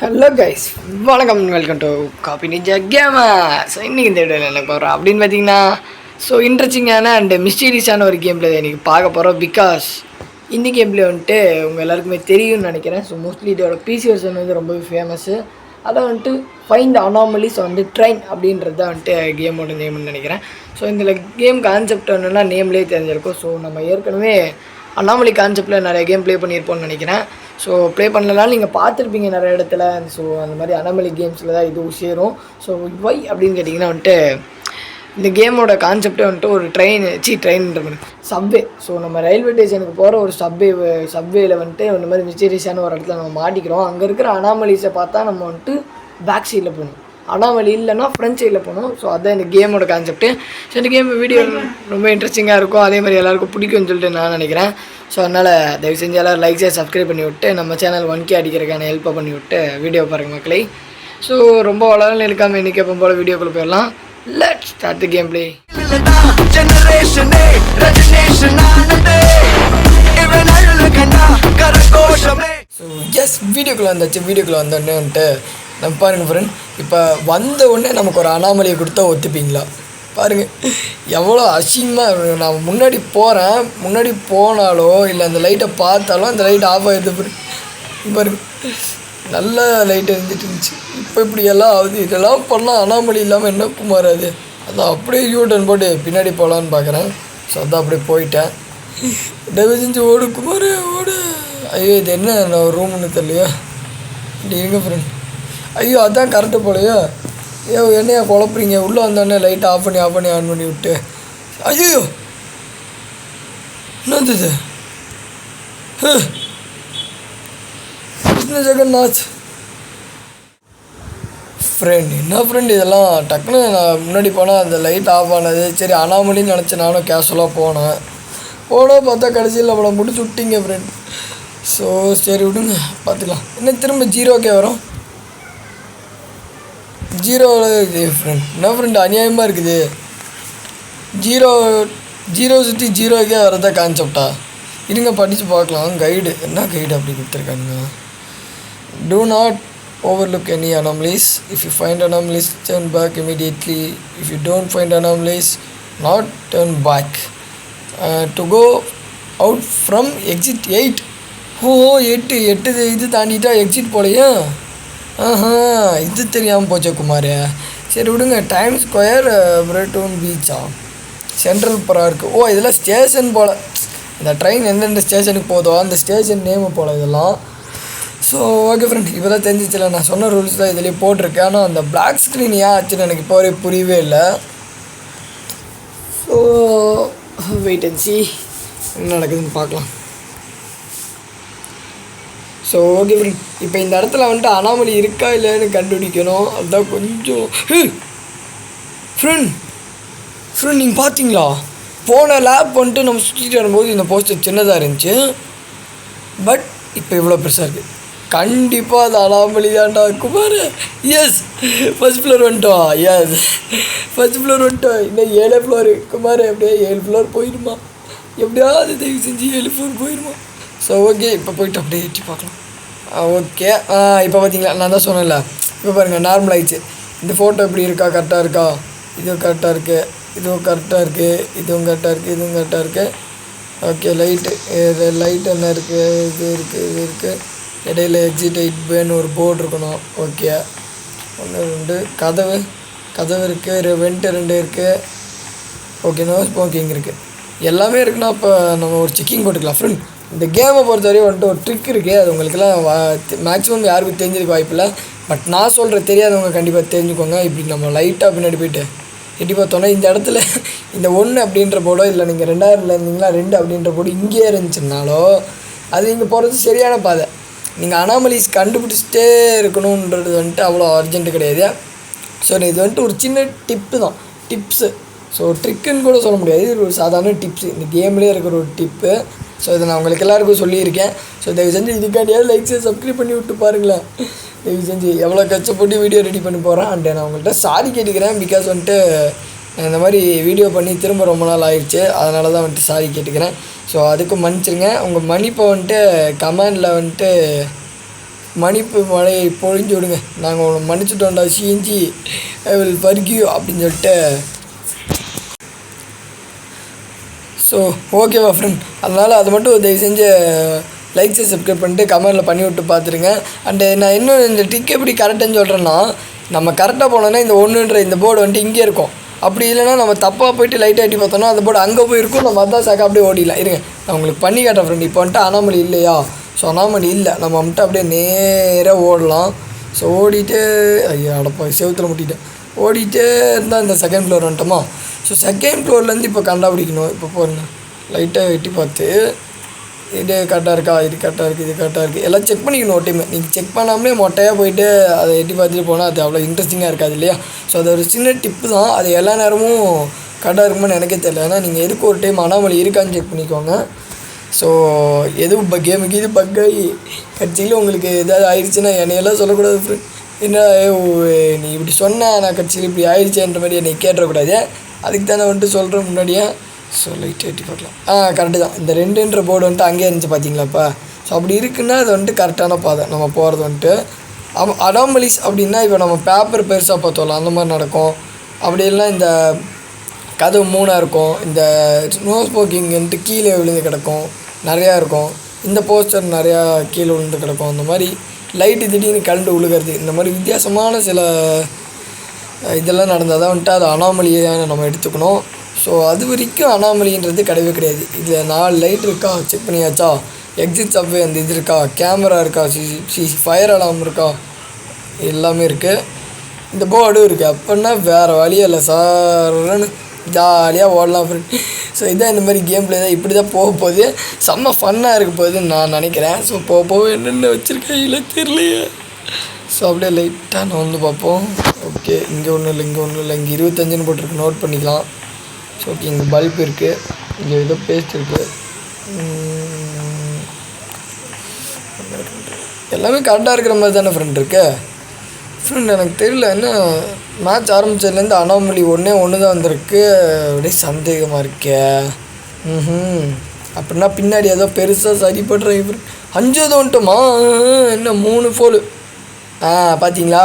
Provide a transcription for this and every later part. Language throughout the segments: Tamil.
ஹலோ கைஸ் வணக்கம். Welcome to copy ninja gamer so இன்றைக்கி இந்த வீடியோவில் என்ன போகிறோம் அப்படின்னு பார்த்தீங்கன்னா ஸோ இன்ட்ரெஸ்டிங்கான அண்ட் மிஸ்டீரியஸான ஒரு கேம் பிளே இன்றைக்கி பார்க்க போகிறோம் பிகாஸ் இந்த கேம் பிளே வந்துட்டு உங்கள் எல்லாருக்குமே தெரியும்னு நினைக்கிறேன். ஸோ மோஸ்ட்லி இதோட பிசி வெர்ஷன் வந்து ரொம்பவே ஃபேமஸ்ஸு அதை வந்துட்டு ஃபைண்ட் அனாமலிஸ் வந்து ட்ரெயின் அப்படின்றது தான் வந்துட்டு கேமோட நேம்னு நினைக்கிறேன். ஸோ இதில் கேம் கான்செப்ட் என்னென்னா நேம்லேயே தெரிஞ்சிருக்கும். ஸோ நம்ம ஏற்கனவே அண்ணாமலை கான்செப்டில் நிறைய கேம் ப்ளே பண்ணியிருப்போம்னு நினைக்கிறேன். ஸோ ப்ளே பண்ணலனாலும் நீங்கள் பார்த்துருப்பீங்க நிறைய இடத்துல. ஸோ அந்த மாதிரி அண்ணாமலை கேம்ஸில் தான் இது சேரும். ஸோ வை அப்படின்னு கேட்டிங்கன்னா வந்துட்டு இந்த கேமோட கான்செப்டே வந்துட்டு ஒரு ட்ரெயின் சி ட்ரெயின்ன்ற மாதிரி. சப்வே ஸோ நம்ம ரயில்வே ஸ்டேஷனுக்கு போகிற ஒரு சப்வே சப்வேயில் வந்துட்டு இந்த மாதிரி மிஸ்டீரியஸான ஒரு இடத்துல நம்ம மாட்டிக்கிறோம். அங்கே இருக்கிற அனாமலிஸை பார்த்தா நம்ம வந்துட்டு பேக் சைடில் போகணும். ஆனால் வழி இல்லைன்னா ஃப்ரெண்ட் சைடில் போகணும். ஸோ அதான் இந்த கேமோட கான்செப்ட்டு ஸோ இந்த கேம் வீடியோ ரொம்ப இன்ட்ரெஸ்டிங்காக இருக்கும். அதே மாதிரி எல்லாருக்கும் பிடிக்கும்னு சொல்லிட்டு நான் நினைக்கிறேன். ஸோ அதனால் தயவு செஞ்சு எல்லோரும் லைக் ஷேர் சப்ஸ்கிரைப் பண்ணி விட்டு நம்ம சேனல் ஒன் கே அடிக்கிறதுக்கான ஹெல்ப்பை பண்ணி விட்டு வீடியோ பாருங்கள் மக்களை. ஸோ ரொம்ப வளரம் இருக்காமல் இன்றைக்கி எப்போ போல் வீடியோக்குள்ளே போயிடலாம். Let start the game play so yes வீடியோக்குள்ளே வந்துச்சு வீடியோக்குள்ளே வந்தோடனே வந்துட்டு பாருங்கள் ஃப்ரெண்ட் இப்போ வந்த உடனே நமக்கு ஒரு அனாமலியை கொடுத்தா ஒத்துப்பீங்களா? பாருங்கள் எவ்வளோ அசிங்கமாக இருக்கு. நான் முன்னாடி போகிறேன் முன்னாடி போனாலோ இல்லை அந்த லைட்டை பார்த்தாலும் அந்த லைட் ஆஃப் ஆகிடுது பாருங்க நல்ல லைட் இருந்துட்டு இருந்துச்சு. இப்போ இப்படி எல்லாம் ஆகுது. இதெல்லாம் பண்ணால் அனாமலி இல்லாமல் என்ன குமாராது அதான் அப்படியே யூட்டன் போட்டு பின்னாடி போகலான்னு பார்க்குறேன் ஸோ அதான் அப்படியே போயிட்டேன். தயவு செஞ்சு ஓடு குமார் ஓடு. ஐயோ இது என்ன நான் ரூம்னு தெரியலையா? இப்படி இருங்க ஃப்ரெண்ட் ஐயோ அதான் கரெக்டு போலையோ. ஐயோ என்னையா குழப்புறீங்க? உள்ளே வந்தோடனே லைட்டை ஆஃப் பண்ணி ஆஃப் பண்ணி ஆன் பண்ணி விட்டு. ஐயோ என்னது கிருஷ்ண ஜெகநாத்? ஃப்ரெண்ட் என்ன ஃப்ரெண்ட் இதெல்லாம்? டக்குன்னு நான் முன்னாடி போனால் அந்த லைட் ஆஃப் ஆனது. சரி அனாமலின்னு நினச்சி நானும் கேஷுவலாக போனேன். போனால் பார்த்தா கடைசியில் நம்மளை முடிச்சு விட்டீங்க ஃப்ரெண்ட் ஸோ சரி விடுங்க பார்த்துக்கலாம் என்ன திரும்ப ஜீரோக்கே வரும்? ஜீரோவில் ஃப்ரெண்ட் என்ன ஃப்ரெண்டு அநியாயமாக இருக்குது ஜீரோ ஜீரோ சுற்றி ஜீரோக்கே வரதா கான்செப்டா இருங்க படித்து பார்க்கலாம் கைடு என்ன கைடு அப்படி கொடுத்துருக்காங்க do not overlook any anomalies. If you find anomalies, turn back immediately. If you don't find anomalies, not turn back. Uh, to go out from exit 8. ஓ எட்டு எட்டு இது தாண்டிட்டா எக்ஸிட் போலையா ஆஹா இது தெரியாமல் போச்சே குமார். சரி விடுங்க டைம் ஸ்கொயர் பிரெட்டோன் பீச்சா சென்ட்ரல் பரா இருக்குது ஓ இதெல்லாம் ஸ்டேஷன் போல். இந்த ட்ரெயின் எந்தெந்த ஸ்டேஷனுக்கு போதோ அந்த ஸ்டேஷன் நேமு போல் இதெல்லாம். ஸோ ஓகே ஃப்ரெண்ட் இப்போ தான் தெரிஞ்சிச்சில்ல நான் சொன்ன ரூல்ஸ் தான் இதுலேயே போட்டிருக்கேன். ஆனால் அந்த பிளாக் ஸ்க்ரீன் ஏன் ஆச்சுன்னு எனக்கு இப்போ வரையும் புரியவே இல்லை. ஸோ வெயிட் அண்ட் சி என்ன நடக்குதுன்னு பார்க்கலாம். ஸோ ஓகே ஃப்ரெண்ட் இப்போ இந்த இடத்துல வந்துட்டு அனாமலி இருக்கா இல்லைன்னு கண்டுபிடிக்கணும். அதுதான் கொஞ்சம் ஃப்ரெண்ட் ஃப்ரெண்ட் நீங்கள் பார்த்தீங்களா போன லேப் வந்துட்டு நம்ம சுற்றிட்டு வரும்போது இந்த போஸ்டர் சின்னதாக இருந்துச்சு. பட் இப்போ இவ்வளோ பெருசாக இருக்குது கண்டிப்பாக அது அனாமலி தான்டா குமார் எஸ் ஃபஸ்ட் ஃப்ளோர் வந்துட்டோம் எஸ் ஃபஸ்ட் ஃப்ளோர் வந்துட்டோம் இன்னும் ஏழு ஃப்ளோரு குமார் எப்படியா ஏழு ஃப்ளோர் போயிடுமா எப்படியாவது தயவு செஞ்சு ஏழு ஃப்ளோர் போயிடுமா ஸோ ஓகே இப்போ போயிட்டு அப்படியே எட்டி பார்க்கலாம். ஓகே இப்போ பார்த்தீங்களா நான் தான் சொன்னேன்ல. இப்போ பாருங்கள் நார்மல் ஆயிடுச்சு. இந்த ஃபோட்டோ எப்படி இருக்கா கரெக்டாக இருக்கா? இதுவும் கரெக்டாக இருக்குது இதுவும் கரெக்டாக இருக்குது இதுவும் கரெக்டாக இருக்குது இதுவும் கரெக்டாக இருக்குது ஓகே லைட்டு லைட் என்ன இருக்குது இது இருக்குது இது இருக்குது இடையில எக்ஸிட் எயிட் பேன்னு ஒரு போர்டு இருக்கணும். ஓகே ஒன்று ரெண்டு கதவு. கதவு இருக்குது வெண்ட்டு ரெண்டு இருக்குது ஓகே நோ ஸ்மோக்கிங் இருக்குது எல்லாமே இருக்குன்னா இப்போ நம்ம ஒரு செக்கிங் போட்டுக்கலாம் ஃப்ரெண்ட் இந்த கேமை பொறுத்தவரையும் வந்துட்டு ஒரு ட்ரிக் இருக்குது அது உங்களுக்குலாம் மேக்ஸிமம் யாருக்கும் தெரிஞ்சிருக்க வாய்ப்பில்லை. பட் நான் சொல்கிற தெரியாதவங்க கண்டிப்பாக தெரிஞ்சுக்கோங்க. இப்படி நம்ம லைட்டாக பின்னாடி போயிட்டு எட்டி பார்த்தோன்னா இந்த இடத்துல இந்த ஒன்று அப்படின்ற போடோ இல்லை நீங்கள் ரெண்டாயிரம்ல இருந்தீங்களா ரெண்டு அப்படின்ற போடு இங்கேயே இருந்துச்சுனாலோ அது இங்கே போகிறது சரியான பாதை. நீங்கள் அனாமலிஸ் கண்டுபிடிச்சிட்டே இருக்கணுன்றது வந்துட்டு அவ்வளோ அர்ஜென்ட்டு கிடையாது. ஸோ இது வந்துட்டு ஒரு சின்ன டிப்பு தான். டிப்ஸு ஸோ ட்ரிக்குன்னு கூட சொல்ல முடியாது. இது ஒரு சாதாரண டிப்ஸு இந்த கேம்லேயே இருக்கிற ஒரு டிப்பு ஸோ இதை நான் உங்களுக்கு எல்லாருக்கும் சொல்லியிருக்கேன். ஸோ தயவு செஞ்சு இதுக்காண்டியாவது லைக் சப்ஸ்கிரைப் பண்ணி விட்டு பாருங்களேன். தயவு செஞ்சு எவ்வளோ கஷ்டப்பட்டு வீடியோ ரெடி பண்ணி போகிறேன் அண்ட் நான் உங்கள்கிட்ட சாரி கேட்டுக்கிறேன் பிகாஸ் வந்துட்டு இந்த மாதிரி வீடியோ பண்ணி திரும்ப ரொம்ப நாள் ஆயிடுச்சு. அதனால தான் வந்துட்டு சாரி கேட்டுக்கிறேன். ஸோ அதுக்கும் மன்னிச்சிருங்க. உங்கள் மன்னிப்பை வந்துட்டு கமெண்டில் வந்துட்டு மன்னிப்பு மழையை பொழிஞ்சு விடுங்க. நாங்கள் உன்னை மன்னிச்சுட்டோம்டா சீஞ்சி ஐ வில் பர்கியூ அப்படின்னு சொல்லிட்டு ஸோ ஓகேவா ஃப்ரெண்ட் அதனால் அது மட்டும் தயவு செஞ்சு லைக் சப்ஸ்கிரைப் பண்ணிட்டு கமெண்டில் பண்ணி விட்டு பார்த்துருங்க அண்டு நான் இன்னும் இந்த டிக் எப்படி கரெக்டுன்னு சொல்கிறேன்னா நம்ம கரெக்டாக போனோன்னா இந்த ஒன்றுன்ற இந்த போர்டு வந்துட்டு இங்கே இருக்கும். அப்படி இல்லைன்னா நம்ம தப்பாக போயிட்டு லைட்டாக ஆட்டி பார்த்தோம்னா அந்த போர்டு அங்கே போயிருக்கும். நம்ம அதான் சாக்கா அப்படியே ஓடிடலாம். இருங்க நான் உங்களுக்கு பண்ணி காட்டேன் ஃப்ரெண்ட் இப்போ வந்துட்டு அனாமலி இல்லையா? ஸோ அனாமலி இல்லை. நம்ம வந்துட்டு அப்படியே நேராக ஓடலாம். ஸோ ஓடிட்டு ஐயா அடப்பா செவுத்துல முட்டிட்டேன். ஓடிட்டே இருந்தால் இந்த செகண்ட் ஃப்ளோர் வந்துட்டோமா? ஸோ செகண்ட் ஃப்ளோர்லேருந்து இப்போ கண்டுபிடிக்கணும். இப்போ போருங்க. லைட்டாக வெட்டி பார்த்து இது கரெக்டாக இருக்கா? இது கரெக்டாக இருக்குது இது கரெக்டாக இருக்குது எல்லாம் செக் பண்ணிக்கணும் ஒரு டைம் நீங்கள் செக் பண்ணாமலே மொட்டையாக போயிட்டு அதை எட்டி பார்த்துட்டு போனால் அது அவ்வளோ இன்ட்ரெஸ்டிங்காக இருக்காது இல்லையா? ஸோ அது ஒரு சின்ன டிப்பு தான். அது எல்லா நேரமும் கரெக்டாக இருக்குமான்னு எனக்கே தெரியல. ஏன்னா நீங்கள் எதுக்கு ஒரு டைம் அனாமலி இருக்கான்னு செக் பண்ணிக்கோங்க. ஸோ எதுவும் இப்போ கேமுக்கு இது பக்காகி கட்சியில் உங்களுக்கு ஏதாவது ஆயிடுச்சுன்னா என்னையெல்லாம் சொல்லக்கூடாது ஃப்ரெண்ட் என்ன ஏ, நீ இப்படி சொன்ன நான் கட்சியில் இப்படி ஆயிடுச்சேன்ற மாதிரி என்னை கேட்டுறக்கூடாது. அதுக்கு தானே வந்துட்டு சொல்கிறேன் முன்னாடியே ஸோ லைட் எட்டி பார்க்கலாம். ஆ கரெக்டு தான். இந்த ரெண்டுன்ற போர்டு வந்துட்டு அங்கேயே இருந்துச்சு பார்த்தீங்களாப்பா ஸோ அப்படி இருக்குன்னா அது வந்துட்டு கரெக்டான பாதை. நம்ம போகிறது வந்துட்டு அவ அடாமலிஸ் அப்படின்னா இப்போ நம்ம பேப்பர் பெருசாக பார்த்தோம்ல அந்த மாதிரி நடக்கும். அப்படி இல்லைன்னா இந்த கதவு மூணாக இருக்கும். இந்த நோ ஸ்மோக்கிங்ன்ட்டு கீழே விழுந்து கிடக்கும். நிறையா இருக்கும். இந்த போஸ்டர் நிறையா கீழே விழுந்து கிடக்கும். அந்த மாதிரி லைட்டு திடீர்னு கரண்ட் விழுகிறது இந்த மாதிரி வித்தியாசமான சில இதெல்லாம் நடந்தால் தான் வந்துட்டு அது அனாமலியாக நம்ம எடுத்துக்கணும். ஸோ அது வரைக்கும் அனாமலின்றது கிடையவே கிடையாது. இதில் நாலு லைட் இருக்கா? செக் பண்ணியாச்சா? எக்ஸிட் சப்வே அந்த இது இருக்கா? கேமரா இருக்கா? சிசி சிசி ஃபயர் அலாம் இருக்கா? எல்லாமே இருக்குது இந்த போர்டும் இருக்குது அப்படின்னா வேறு வழியே இல்லை சார்னு ஜாலியாக ஓடலாம் ஃப்ரெண்ட் ஸோ இதான் இந்த மாதிரி கேம் பிளே தான். இப்படி தான் போக போகுது. செம்ம ஃபன்னாக இருக்க போகுதுன்னு நான் நினைக்கிறேன். ஸோ போக போக என்னென்ன வச்சுருக்கேன்? இல்லை தெரியலையே. ஸோ அப்படியே லைட்டாக நான் வந்து பார்ப்போம். ஓகே இங்கே ஒன்றும் இல்லை இங்கே ஒன்றும் இல்லை. இங்கே இருபத்தஞ்சுன்னு போட்டிருக்கு நோட் பண்ணிக்கலாம். ஸோ ஓகே இங்கே பல்ப் இருக்குது இங்கே ஏதோ பேஸ்ட் இருக்குது எல்லாமே கரெக்டாக இருக்கிற மாதிரி தானே ஃப்ரெண்ட் இருக்கு? ஃப்ரெண்ட் எனக்கு தெரியல என்ன மேட்ச் ஆரம்பித்ததுலேருந்து அனாமலி ஒன்றே ஒன்று தான் வந்திருக்கு. அப்படியே சந்தேகமாக இருக்கே. ம் அப்படின்னா பின்னாடி ஏதோ பெருசாக சரிப்படுறேன் ஃப்ரெண்ட் அஞ்சாவது வந்துட்டோமா? என்ன மூணு ஃபோலு ஆ பார்த்தீங்களா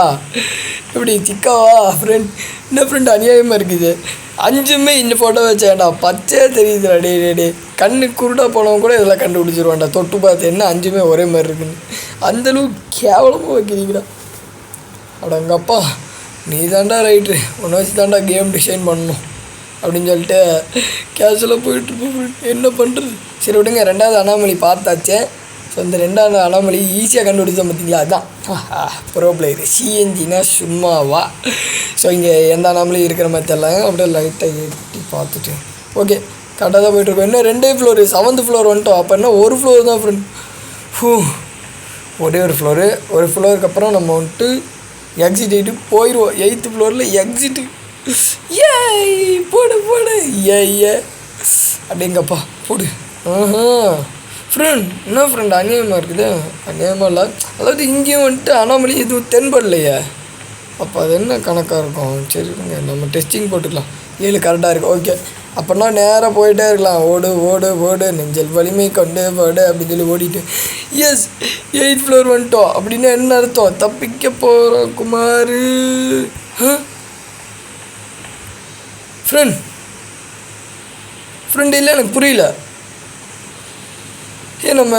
இப்படி சிக்காவா ஃப்ரெண்ட் என்ன ஃப்ரெண்ட் அநியாயமாக இருக்குது. அஞ்சுமே இந்த ஃபோட்டோ வச்சேன்டா. பச்சையாக தெரியுதுடா டே டே டே கண்ணு குருடாக போனவங்க கூட இதெல்லாம் கண்டுபிடிச்சிருவான்டா. தொட்டு பார்த்து என்ன அஞ்சுமே ஒரே மாதிரி இருக்குன்னு. அந்தளவு கேவலமாக வைக்கிறீங்கடா. அடங்கப்பா நீ தாண்டா ரைட்ரு. உன்னை வச்சு தாண்டா கேம் டிசைன் பண்ணணும். அப்படின்னு சொல்லிட்டு கேஷுவலாக போயிட்டுருப்போம் என்ன பண்ணுறது சரி விடுங்க. ரெண்டாவது அண்ணாமலை பார்த்தாச்சே. ஸோ இந்த ரெண்டாவது அனாமலி ஈஸியாக கண்டுபிடிச்சோம் பார்த்தீங்களா? அதுதான் ப்ரோ பிளேயர் சிஎன்ஜினா சும்மாவா? ஸோ இங்கே எந்த அனாமலி இருக்கிற மாதிரி தெரியல. அப்படியே லைட்டாக எட்டி பார்த்துட்டு. ஓகே கரெக்டாக தான் போயிட்டுருக்கோம் இன்னும் ரெண்டே ஃப்ளோரு செவன்த் ஃப்ளோர் வந்துட்டோம். அப்போ என்ன? ஒரு ஃப்ளோர் தான் ஃப்ரெண்ட் ஹூ ஒரே ஒரு ஃப்ளோரு ஒரு ஃப்ளோருக்கு அப்புறம் நம்ம வந்துட்டு எக்ஸிட் ஆகிட்டு போயிடுவோம் எயித்து ஃப்ளோரில் எக்ஸிட்டு ஏய் போடு போடு. ஏ ஏ அப்படிங்கப்பா போடு. ஆஹா. ஃப்ரெண்ட் என்ன ஃப்ரெண்ட் அநியாயமாக இருக்குது. அநியாயமாக இல்லை. அதாவது இங்கேயும் வந்துட்டு அனாமலி எதுவும் தென்படலையே. அப்போ அது என்ன கணக்காக இருக்கும்? சரி இருங்க நம்ம டெஸ்டிங் போட்டுக்கலாம். ஏழு கரெக்டாக இருக்குது ஓகே அப்படின்னா நேராக போயிட்டே இருக்கலாம். ஓடு ஓடு ஓடு. நெஞ்சல் வலிமை கொண்டு ஓடு அப்படின்னு சொல்லி ஓடிட்டு. எஸ் எயிட் ஃப்ளோர் வந்துட்டோம். அப்படின்னா என்ன அர்த்தம்? தப்பிக்க போகிறோம் குமார். ஃப்ரெண்ட் ஃப்ரெண்ட் இல்லை எனக்கு புரியல. ஏன் நம்ம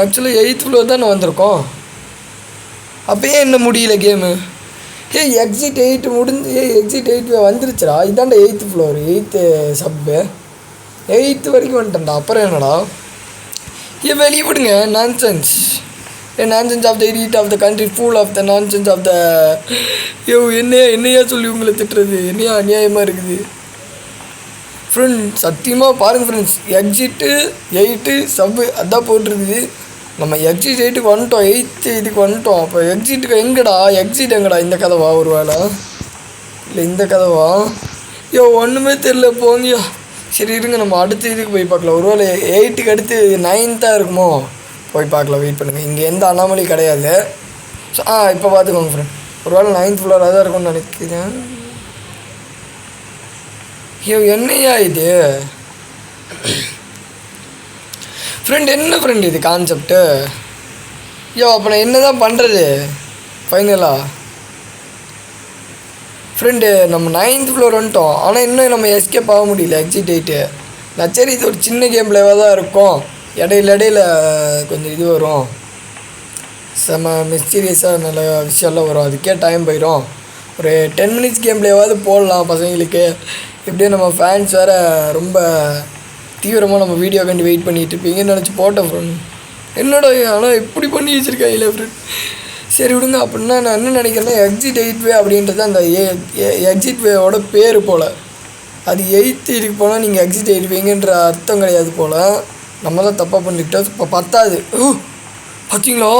ஆக்சுவலாக எயித் ஃப்ளோர் தானே வந்திருக்கோம். அப்போ ஏன் என்ன முடியல கேமு ஏய் எக்ஸிட் எயிட் முடிஞ்சு ஏய் எக்ஸிட் எயிட் வந்துருச்சுடா. இதாண்டா எயித்து ஃப்ளோர் எயித்து சப்பு எயித்து வரைக்கும் வந்துட்டேன்டா. அப்புறம் என்னடா? ஏ வெளியே விடுங்க. Nonsense a nonsense of the edit of the country full of the nonsense of the a என்னையா என்னையா சொல்லி உங்களை திட்டுறது? என்னையா அநியாயமாக இருக்குது? ஃப்ரெண்ட் சத்தியமாக பாருங்கள் ஃப்ரெண்ட்ஸ் எக்ஸிட்டு எயிட்டு சப்பு அதான் போட்டிருக்குது. நம்ம எக்ஸிட் எயிட்டுக்கு வந்துட்டோம் எயித்து இதுக்கு வந்துட்டோம். அப்போ எக்ஸிட்டுக்கு எங்கடா? எக்ஸிட் எங்கடா? இந்த கதவா ஒரு வேளை? இல்லை இந்த கதவா? ஐயோ ஒன்றுமே தெரில போங்கயா சரி இருங்க நம்ம அடுத்த இதுக்கு போய் பார்க்கலாம். ஒரு வேளை எயிட்டுக்கு அடுத்து நைன்த்தாக இருக்குமோ? போய் பார்க்கலாம் வெயிட் பண்ணுங்கள் இங்கே எந்த அனாமலி கிடையாது. ஆ இப்போ பார்த்துக்கோங்க ஃப்ரெண்ட் ஒரு வேளை நைன்த் ஃப்ளோராக தான் இருக்கும்னு நினைக்கிறேன். ஐயோ என்னையா இது? ஃப்ரெண்ட் என்ன ஃப்ரெண்ட் இது கான்செப்ட்டு ஐயோ அப்போ நான் என்ன தான் பண்ணுறது ஃபைனலாக ஃப்ரெண்டு நம்ம நைன்த் ஃப்ளோர் வந்துட்டோம். ஆனால் இன்னும் நம்ம எஸ்கேப் ஆக முடியல எக்ஸிட் ஆகிட்டு நான் சரி இது ஒரு சின்ன கேம் பிளேவாக தான் இருக்கும். இடையில இடையில கொஞ்சம் இது வரும். செம மிஸ்டீரியஸாக நல்ல விஷயம்லாம் வரும். அதுக்கே டைம் போயிடும் ஒரு டென் மினிட்ஸ் கேம் பிளேவாவது போடலாம் பசங்களுக்கு. இப்படியே நம்ம ஃபேன்ஸ் வேறு ரொம்ப தீவிரமாக நம்ம வீடியோ கண்டு வெயிட் பண்ணிட்டு இருப்பீங்கன்னு நினச்சி போட்டேன் ஃப்ரெண்ட் என்னடா ஆனால் இப்படி பண்ணி வச்சுருக்காங்களே ஃப்ரெண்ட் சரி விடுங்க அப்படின்னா நான் என்ன நினைக்கிறேன்னா எக்ஸிட் எயிட் வே அப்படின்றது அந்த எக்ஸிட் வேவோட பேர் போல். அது எயித்து இதுக்கு போனால் நீங்கள் எக்ஸிட் ஆகிடுவீங்கன்ற அர்த்தம் கிடையாது போல். நம்ம தான் தப்பாக பண்ணிக்கிட்டோம் இப்போ பத்தாது. ஓ பார்த்தீங்களா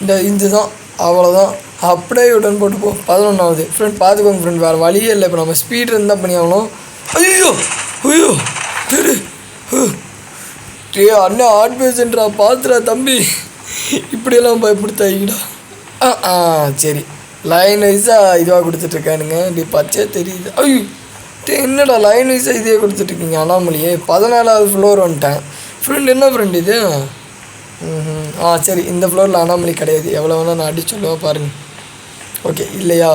இந்த இதுதான். அவ்வளோதான் அப்படியே உடன் போட்டு போ. பதினொன்றாவது ஃப்ரெண்ட் பார்த்துக்கோங்க ஃப்ரெண்ட் வேறு வழியே இல்லை. இப்போ நம்ம ஸ்பீட் இருந்தால் பண்ணி ஆகணும். ஐயோ ஐயோ சரி அண்ணா ஹார்ட் பேஷண்ட்ரா பார்த்துடா தம்பி. இப்படியெல்லாம் பயப்படுத்தாங்கடா ஆ ஆ சரி. லைன் வைஸாக இதுவாக கொடுத்துட்ருக்கானுங்க. இப்படி பச்சை தெரியுது. ஐயோ! என்னடா லைன் வைஸாக இதே கொடுத்துட்ருக்கீங்க அண்ணாமலையே. பதினாலாவது ஃப்ளோர் வந்துட்டேன். ஃப்ரெண்ட் என்ன ஃப்ரெண்ட் இது? ஆ சரி இந்த ஃப்ளோரில் அனாமலி கிடையாது. எவ்வளோ வேணால் நான் அடி சொல்லுவேன் பாருங்கள் ஓகே இல்லையா?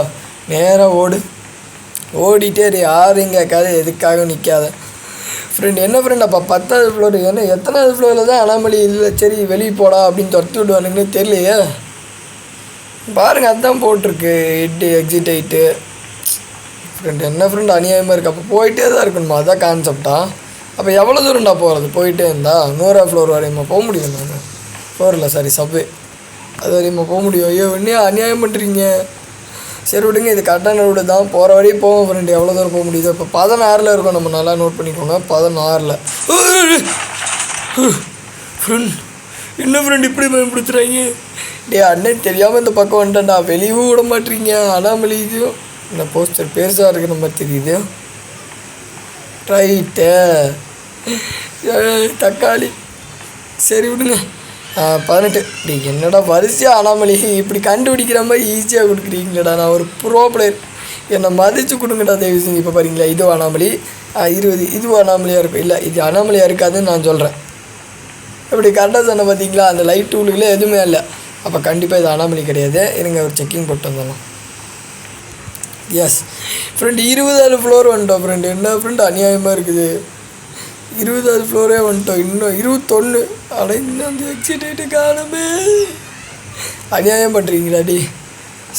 நேராக ஓடு. ஓடிட்டே இரு யாரும் கேட்காத எதுக்காக நிற்காத ஃப்ரெண்ட் என்ன ஃப்ரெண்ட் அப்போ பத்தாவது ஃப்ளோர் என்ன எத்தனாவது ஃப்ளோரில் தான் அனாமலி இல்லை சரி வெளியே போடா அப்படின்னு துரத்தி விடுவானுங்கன்னு தெரியலையே. பாருங்கள் அதுதான் போட்டிருக்கு. எட்டு எக்ஸிட் ஆகிட்டு ஃப்ரெண்ட் என்ன ஃப்ரெண்ட் அநியாயமாக இருக்குது அப்போ போயிட்டே தான் இருக்கணுமா? அதான் கான்செப்டா அப்போ எவ்வளோ தூரம்டா போகிறது போயிட்டே இருந்தால் நூறா ஃப்ளோர் வரையுமா? போக முடியும்? நான் சாரி சப்வே அது வரையுமா போக முடியும்? ஐயோ என்ன அநியாயம் பண்ணுறீங்க சரி விடுங்க இது கரெக்டான ரோடு தான். போகிற வரையும் போவோம் ஃப்ரெண்டு எவ்வளோ தூரம் போக முடியுது இப்போ. பதினாறில் இருக்கும் நம்ம நல்லா நோட் பண்ணிக்கோங்க. பதினாறில். ஃப்ரெண்ட் என்ன ஃப்ரெண்ட் இப்படி பயன்படுத்துகிறாங்க டே அண்ணன் தெரியாமல் இந்த பக்கம் வந்துட்டேன்டா. வெளியவும் விட மாட்டீங்க. அனாமலி இதுவும் இந்த போஸ்டர் பெருசாக இருக்கிற மாதிரி தெரியுது. ரைட்டு தக்காளி. சரி விடுங்க. பதினெட்டு. நீங்கள் என்னடா வரிசையாக அனாமலி இப்படி கண்டுபிடிக்கிற மாதிரி ஈஸியாக கொடுக்குறீங்களேடா நான் ஒரு ப்ரோ பிளேயர் என்னை மதித்து கொடுங்கடா தயவு செஞ்சு இப்போ பாருங்களா இதுவும் அனாமலி இருபது. இதுவும் அனாமலியாக இருக்கும்? இல்லை இது அனாமலியாக இருக்காதுன்னு நான் சொல்கிறேன் இப்படி கரெக்டாக சொன்ன பார்த்தீங்களா அந்த லைட் டூலுக்குள்ளே எதுவுமே இல்லை. அப்போ கண்டிப்பாக இது அனாமலி கிடையாது. இருங்க ஒரு செக்கிங் போட்டு வந்துடலாம். எஸ் ஃப்ரெண்ட் இருபதாவது ஃப்ளோர் வந்துட்டோம் ஃப்ரெண்டு என்ன ஃப்ரெண்டு அநியாயமாக இருக்குது. இருபதாவது ஃப்ளோரே வந்துட்டோம். இன்னும் இருபத்தொன்று ஆனால் இன்னும் அந்த எக்ஸிட் ஆகிட்டு காணுமே. அநியாயம் பண்ணுறீங்களாடி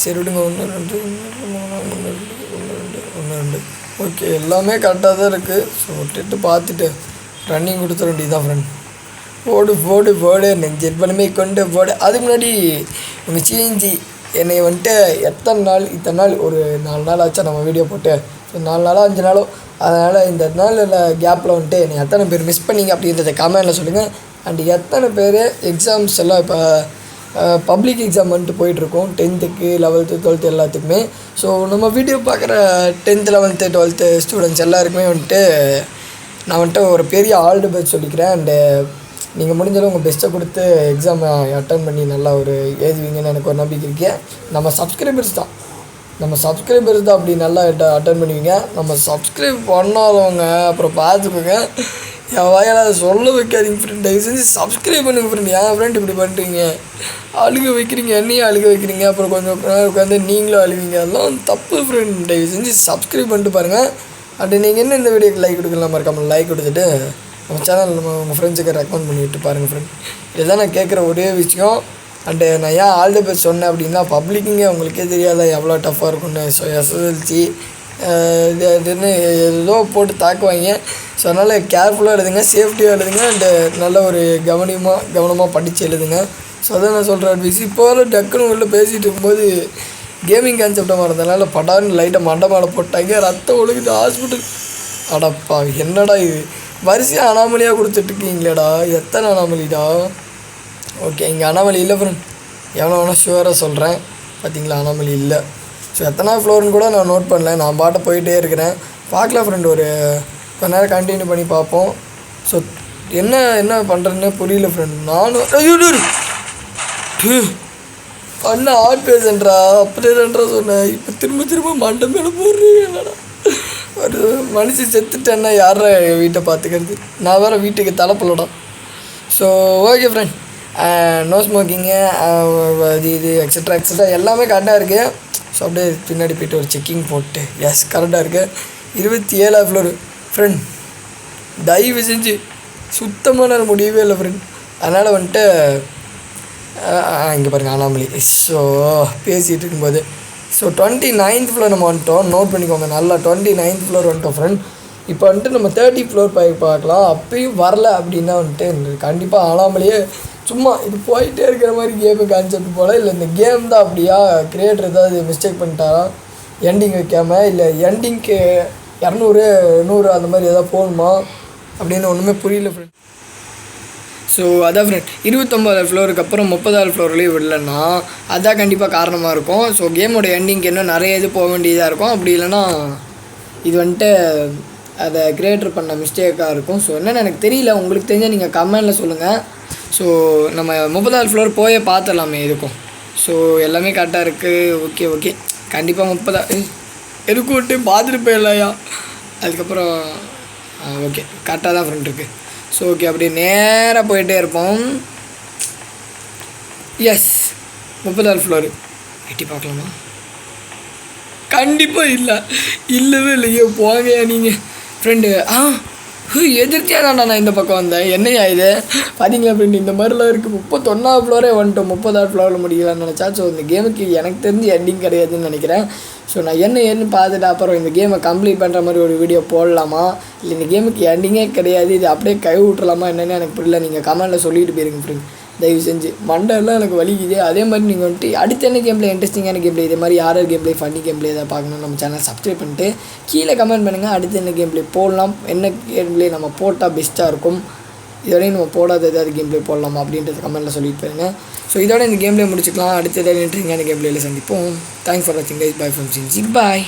சரி விடுங்க ஒன்று ரெண்டு ஒன்று மூணு ஒன்று ரெண்டு ஒன்று ரெண்டு ஒன்று ரெண்டு. ஓகே எல்லாமே கரெக்டாக தான் இருக்குது ஸோ விட்டுட்டு பார்த்துட்டு ரன்னிங் கொடுத்துட வேண்டியதுதான் ஃப்ரெண்ட் போடு போடு போடு. நெஞ்சல் பலமே கொண்டு போடு. அதுக்கு முன்னாடி உங்கள் சிஎன்ஜி என்னை வந்துட்டு எத்தனை நாள் இத்தனை நாள் ஒரு நாலு நாள் ஆச்சா நம்ம வீடியோ போட்டு. நாலு நாளோ அஞ்சு நாளோ அதனால் இந்த நாளில் கேப்பில் வந்துட்டு நீங்கள் எத்தனை பேர் மிஸ் பண்ணீங்க அப்படின்றத கமெண்டில் சொல்லுங்கள் அண்ட் எத்தனை பேர் எக்ஸாம்ஸ் எல்லாம் இப்போ பப்ளிக் எக்ஸாம் வந்துட்டு போயிட்டுருக்கோம். டென்த்துக்கு லெவல்த்து டுவெல்த்து எல்லாத்துக்குமே. ஸோ நம்ம வீடியோ பார்க்குற டென்த்து லெவன்த்து டுவெல்த்து ஸ்டூடெண்ட்ஸ் எல்லாருக்குமே வந்துட்டு நான் வந்துட்டு ஒரு பெரிய ஆல்டு பேர் சொல்லிக்கிறேன். அண்டு நீங்கள் முடிஞ்சளவு உங்கள் பெஸ்ட்டை கொடுத்து எக்ஸாமை அட்டன் பண்ணி நல்லா ஒரு எழுதுவீங்கன்னு எனக்கு ஒரு நம்பிக்கை இருக்கு. நம்ம சப்ஸ்கிரைபர்ஸ் தான். நம்ம சப்ஸ்கிரைபர்ஸ் தான் அப்படி நல்லா அட்டன் பண்ணுவீங்க நம்ம சப்ஸ்கிரைப் பண்ணாதவங்க அப்புறம் பார்த்துக்கோங்க. என் வாயால் அதை சொல்ல வைக்காதீங்க ஃப்ரெண்ட் தயவு செஞ்சு சப்ஸ்கிரைப் பண்ணுங்க ஃப்ரெண்ட் என் ஃப்ரெண்ட் இப்படி பண்ணுறீங்க அழுக வைக்கிறீங்க என்னையும் அழுக வைக்கிறீங்க. அப்புறம் கொஞ்சம் நேரம் உட்காந்து நீங்களும் அழுவீங்க. அதெல்லாம் தப்பு ஃப்ரெண்ட் தயவு செஞ்சு சப்ஸ்கிரைப் பண்ணிட்டு பாருங்கள் அப்படி நீங்கள் என்ன இந்த வீடியோக்கு லைக் கொடுக்கலாம் மறக்காமல் லைக் கொடுத்துட்டு நம்ம சேனல் நம்ம உங்கள் ஃப்ரெண்ட்ஸுக்கு ரெக்கமெண்ட் பண்ணி விட்டு பாருங்கள் ஃப்ரெண்ட் இதுதான் நான் கேட்குற ஒரே விஷயம். அண்டு நான் ஏன் ஆல் தி பெஸ்ட் சொன்னேன் அப்படின்னா பப்ளிக்குங்க உங்களுக்கே தெரியாத எவ்வளோ டஃப்பாக இருக்கும்னு. ஸோ எஸ்எஸ்எல்சி இது இதுன்னு ஏதோ போட்டு தாக்குவாங்க. ஸோ அதனால் கேர்ஃபுல்லாக எழுதுங்க சேஃப்டியாக எழுதுங்க அண்டு நல்ல ஒரு கவனமாக கவனமாக படித்து எழுதுங்க. ஸோ அதான் நான் சொல்கிற அட்வைஸ் இப்போ வர டக்குன்னு உள்ளே பேசிகிட்டு இருக்கும்போது கேமிங் கான்செப்டாக மறந்ததுனால படான்னு லைட்டை மண்டை மேலே போட்டாங்க ரத்தம் ஒழுகுது ஹாஸ்பிட்டல் அடப்பா என்னடா இது? வரிசையாக அனாமலியாக கொடுத்துட்ருக்கீங்களேடா எத்தனை அனாமலிடா? ஓகே இங்கே அனாமலி இல்லை ஃப்ரெண்ட் எவ்வளோ வேணால் ஷுவராக சொல்கிறேன் பார்த்தீங்களா அனாமலி இல்லை. ஸோ எத்தனை ஃப்ளோர்னு கூட நான் நோட் பண்ணல. நான் பாட்டை போயிட்டே இருக்கிறேன். பார்க்கலாம் ஃப்ரெண்ட் ஒரு கொஞ்ச நேரம் கண்டினியூ பண்ணி பார்ப்போம். ஸோ என்ன என்ன பண்ணுறேன்னு புரியல ஃப்ரெண்ட் நானும் ஐயோ அண்ணா ஆட் பேசன்றா அப்படியே சொன்னேன். இப்போ திரும்ப திரும்ப மண்டை மேலே போடுறீங்கடா ஒரு மனுஷன் செத்துட்டேன்னா யாரா வீட்டை பார்த்துக்கிறது நான் வேறு வீட்டுக்கு தலைப்பலடா so okay friend no smoking uh, uh, இது இது எக்ஸட்ரா எக்ஸட்ரா எல்லாமே கரெக்டாக இருக்குது ஸோ அப்படியே பின்னாடி போய்ட்டு ஒரு செக்கிங் போட்டு. எஸ் கரெக்டாக இருக்குது இருபத்தி ஏழாவது ஃப்ளோர் ஃப்ரெண்ட் தயவு செஞ்சு சுத்தமாக என்னால் முடியவே இல்லை ஃப்ரெண்ட் அதனால் வந்துட்டு இங்கே பாருங்கள் அண்ணாமலை ஸோ பேசிகிட்டு இருக்கும்போது. ஸோ டுவெண்ட்டி நைன்த் ஃப்ளோர் நம்ம வந்துட்டோம். நோட் பண்ணிக்கோங்க நல்லா டுவெண்ட்டி நைன்த் ஃப்ளோர் வந்துட்டோம் ஃப்ரெண்ட் இப்போ வந்துட்டு நம்ம தேர்ட்டி ஃப்ளோர் போய் பார்க்கலாம். அப்பயும் வரல அப்படின்னா வந்துட்டு கண்டிப்பாக அண்ணாமலையே சும்மா இது போயிட்டே இருக்கிற மாதிரி கேமு கான்செப்ட் போல் இல்லை இந்த கேம் தான் அப்படியா? கிரியேட்டர் ஏதாவது மிஸ்டேக் பண்ணிட்டாரா? எண்டிங் வைக்காமல் இல்லை எண்டிங்க்கு இரநூறு நூறு அந்த மாதிரி எதாவது போகணுமா? அப்படின்னு ஒன்றுமே புரியல ஃப்ரெண்ட் ஸோ அதான் ஃப்ரெண்ட் இருபத்தொம்பது ஃப்ளோருக்கு அப்புறம் முப்பதாவது ஃப்ளோர்லேயும் விடலன்னா அதான் கண்டிப்பாக காரணமாக இருக்கும். ஸோ கேமோட எண்டிங்க்கு இன்னும் நிறைய இது போக வேண்டியதாக இருக்கும். அப்படி இல்லைன்னா இது வந்துட்டு அதை கிரியேட்டர் பண்ண மிஸ்டேக்காக இருக்கும். ஸோ என்னென்னு எனக்கு தெரியல. உங்களுக்கு தெரிஞ்சால் நீங்கள் கமெண்டில் சொல்லுங்கள் ஸோ நம்ம முப்பதாவது ஃப்ளோர் போயே பார்த்துடலாமே இதுக்கும் ஸோ எல்லாமே கரெக்டாக இருக்குது ஓகே ஓகே கண்டிப்பாக முப்பதா ஏய், எதுக்கு விட்டு பார்த்துட்டு போயிடலையா? அதுக்கப்புறம் ஓகே கரெக்டாக தான் ஃப்ரெண்ட் இருக்குது ஸோ ஓகே அப்படியே நேராக போயிட்டே இருப்போம். எஸ் முப்பதாவது ஃப்ளோரு எட்டி பார்க்கலாமா? கண்டிப்பாக இல்லை. இல்லவே இல்லையோ. போங்கயா நீங்கள் ஃப்ரெண்டு ஆ? எதிர்த்தியாக தான்டா நான் இந்த பக்கம் வந்தேன். என்னையா இது? பார்த்தீங்களா ஃப்ரெண்டு இந்த மாதிரிலாம் இருக்குது முப்பத்தொன்னாவது ஃப்ளோரே வந்துட்டோம். முப்பதாவது ஃப்ளோரில் முடிக்கலாம்னு நினச்சா ஸோ இந்த கேமுக்கு எனக்கு தெரிஞ்சு எண்டிங் கிடையாதுன்னு நினைக்கிறேன். ஸோ நான் என்ன ஏன்னு பார்த்துட்டு அப்புறம் இந்த கேமை கம்ப்ளீட் பண்ணுற மாதிரி ஒரு வீடியோ போடலாமா? இல்லை இந்த கேமுக்கு எண்டிங்கே கிடையாது. இது அப்படியே கை விட்டுறலாமா என்னென்னு எனக்கு புரியல. நீங்கள் கமெண்ட்டில் சொல்லிட்டு போயிருங்க ஃப்ரெண்ட் தயவு செஞ்சு. மண்டெல்லாம் எனக்கு வலிக்குது. அதே மாதிரி நீங்கள் வந்துட்டு அடுத்த என்ன கேம் பிளே இன்ட்ரெஸ்டிங்கான கேம் பிளே இதே மாதிரி யார் game play funny game play எதாவது பார்க்கணும் நம்ம சேனல் சப்ஸ்கிரைப் பண்ணிட்டு கீழே கமெண்ட் பண்ணுங்கள் அடுத்து என்ன கேம் பிளே போடலாம்? என்ன கேம் பிளே நம்ம போட்டால் பெஸ்ட்டாக இருக்கும்? இதோடய நம்ம போடாத ஏதாவது கேம் பிளே போடலாமா? அப்படின்றது கமெண்ட்டில் சொல்லிட்டு போயிருங்க. ஸோ இதோட இந்த கேம் பிளே முடிச்சுக்கலாம். அடுத்த ஏதாவது இன்ட்ரெஸ்டிங்கான கேம் பிளேயில் சந்திப்போம். தேங்க்ஸ் ஃபார் வாட்சிங் கைஸ் பை ஃப்ரம் சின்சி பாய்